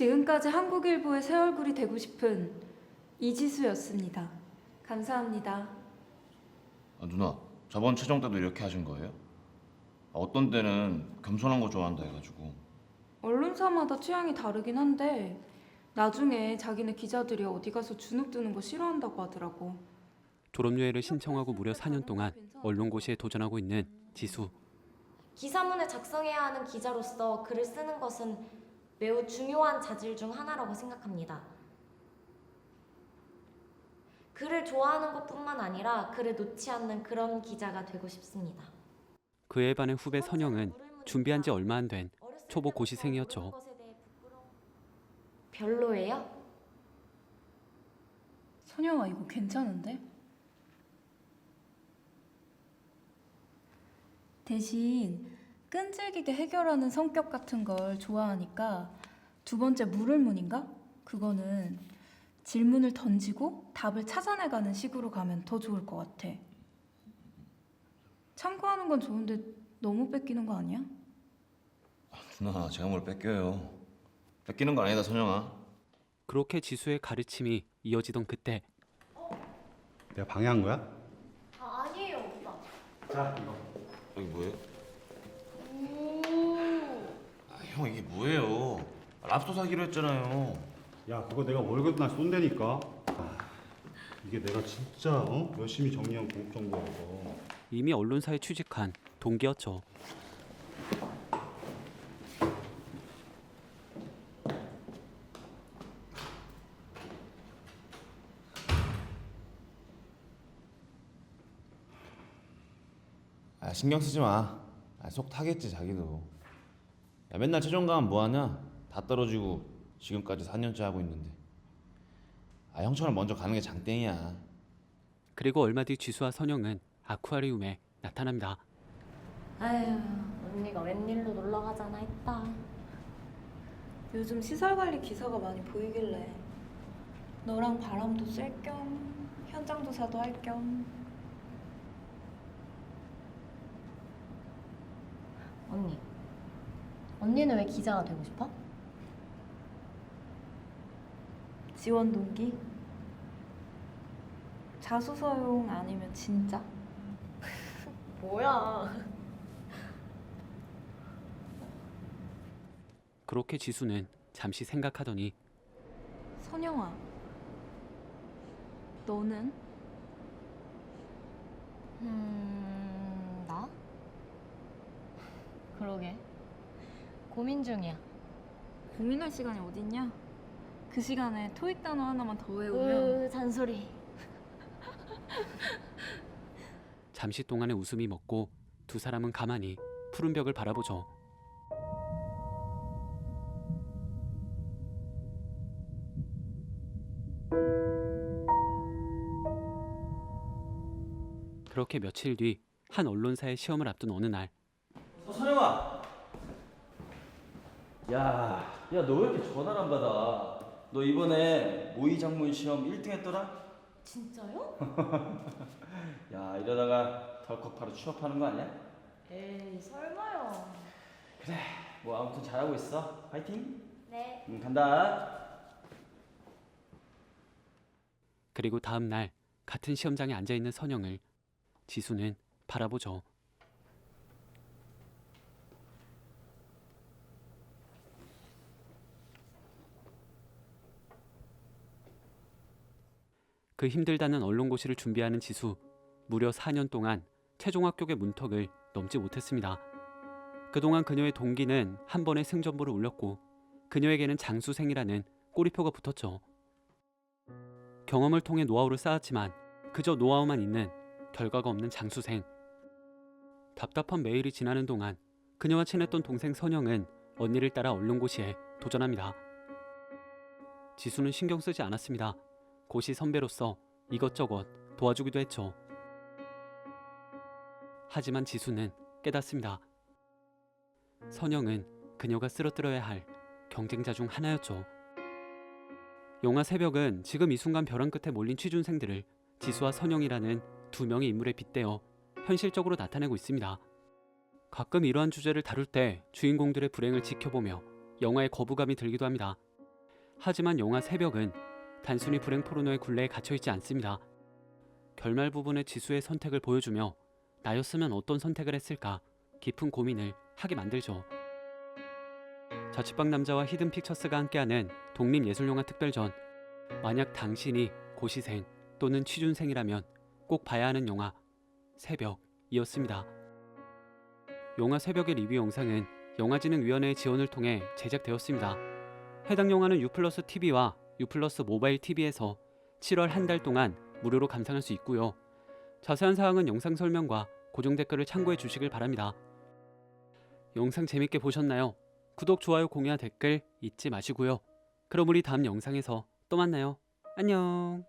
지금까지 한국일보의 새 얼굴이 되고 싶은 이지수였습니다. 감사합니다. 아, 누나 저번 최종 때도 이렇게 하신 거예요? 아, 어떤 때는 겸손한 거 좋아한다 해가지고 언론사마다 취향이 다르긴 한데 나중에 자기네 기자들이 어디 가서 주눅 드는 거 싫어한다고 하더라고. 졸업유예를 신청하고 무려 4년 동안 언론고시에 도전하고 있는 지수. 기사문을 작성해야 하는 기자로서 글을 쓰는 것은 매우 중요한 자질 중 하나라고 생각합니다. 글을 좋아하는 것뿐만 아니라 글을 놓지 않는 그런 기자가 되고 싶습니다. 그에 반해 후배 선영은 준비한 지 얼마 안 된 초보 고시생이었죠. 별로예요? 선영아 이거 괜찮은데? 대신 끈질기게 해결하는 성격 같은 걸 좋아하니까 두 번째 물을문인가? 그거는 질문을 던지고 답을 찾아내가는 식으로 가면 더 좋을 것 같아. 참고하는 건 좋은데 너무 뺏기는 거 아니야? 누나 제가 뭘 뺏겨요 뺏기는 거 아니다 선영아 그렇게 지수의 가르침이 이어지던 그때 내가 방해한 거야? 아, 아니에요, 오빠. 자 이거 여기 뭐예요? 오. 아, 형 이게 뭐예요? 아, 랍스터 사기로 했잖아요. 야 그거 내가 월급 날 쏜다니까. 아, 이게 내가 진짜 어? 열심히 정리한 고급 정보야 이거. 이미 언론사에 취직한 동기였죠. 아 신경 쓰지 마속 타겠지 자기도 야 맨날 최종 가면 뭐하냐 다 떨어지고 지금까지 4년째 하고 있는데 아 형처럼 먼저 가는 게 장땡이야 그리고 얼마 뒤 지수와 선영은 아쿠아리움에 나타납니다. 아휴, 언니가 웬일로 놀러 가잖아 했다. 요즘 시설 관리 기사가 많이 보이길래 너랑 바람도 쐴 겸 현장 조사도 할 겸 언니. 언니는 왜 기자가 되고 싶어? 지원 동기 자수서용 아니면 진짜 뭐야? 그렇게 지수는 잠시 생각하더니 선영아 너는 음, 나? 그러게. 고민 중이야. 고민할 시간이 어딨냐? 그 시간에 토익 단어 하나만 더 외우면 으, 잔소리. 잠시 동안의 웃음이 먹고 두 사람은 가만히 푸른 벽을 바라보죠. 그렇게 며칠 뒤 한 언론사의 시험을 앞둔 어느 날 어, 선영아. 야, 야, 너 왜 이렇게 전화를 안 받아? 너 이번에 모의 장문 시험 1등 했더라? 진짜요? 야, 이러다가 덜컥 바로 취업하는 거 아니야? 에이, 설마요. 뭐 아무튼 잘하고 있어. 파이팅. 네. 응, 간다. 그리고 다음 날 같은 시험장에 앉아 있는 선영을 지수는 바라보죠. 그 힘들다는 언론고시를 준비하는 지수 무려 4년 동안 최종 합격의 문턱을 넘지 못했습니다. 그동안 그녀의 동기는 한 번의 승전보를 울렸고 그녀에게는 장수생이라는 꼬리표가 붙었죠. 경험을 통해 노하우를 쌓았지만 그저 노하우만 있는 결과가 없는 장수생. 답답한 매일이 지나는 동안 그녀와 친했던 동생 선영은 언니를 따라 언론고시에 도전합니다. 지수는 신경 쓰지 않았습니다. 고시 선배로서 이것저것 도와주기도 했죠. 하지만 지수는 깨닫습니다. 선영은 그녀가 쓰러뜨려야 할 경쟁자 중 하나였죠. 영화 새벽은 지금 이 순간 벼랑 끝에 몰린 취준생들을 지수와 선영이라는 두 명의 인물에 빗대어 현실적으로 나타내고 있습니다. 가끔 이러한 주제를 다룰 때 주인공들의 불행을 지켜보며 영화의 거부감이 들기도 합니다. 하지만 영화 새벽은 단순히 불행 포르노의 굴레에 갇혀 있지 않습니다. 결말 부분의 지수의 선택을 보여주며 나였으면 어떤 선택을 했을까 깊은 고민을 하게 만들죠. 자취방 남자와 히든 픽처스가 함께하는 독립예술영화 특별전 만약 당신이 고시생 또는 취준생이라면 꼭 봐야 하는 영화 새벽이었습니다. 영화 새벽의 리뷰 영상은 영화진흥위원회의 지원을 통해 제작되었습니다. 해당 영화는 유플러스 TV와 유플러스 모바일 TV에서 7월 한 달 동안 무료로 감상할 수 있고요. 자세한 사항은 영상 설명과 고정 댓글을 참고해 주시길 바랍니다. 영상 재밌게 보셨나요? 구독, 좋아요, 공유와 댓글 잊지 마시고요. 그럼 우리 다음 영상에서 또 만나요. 안녕.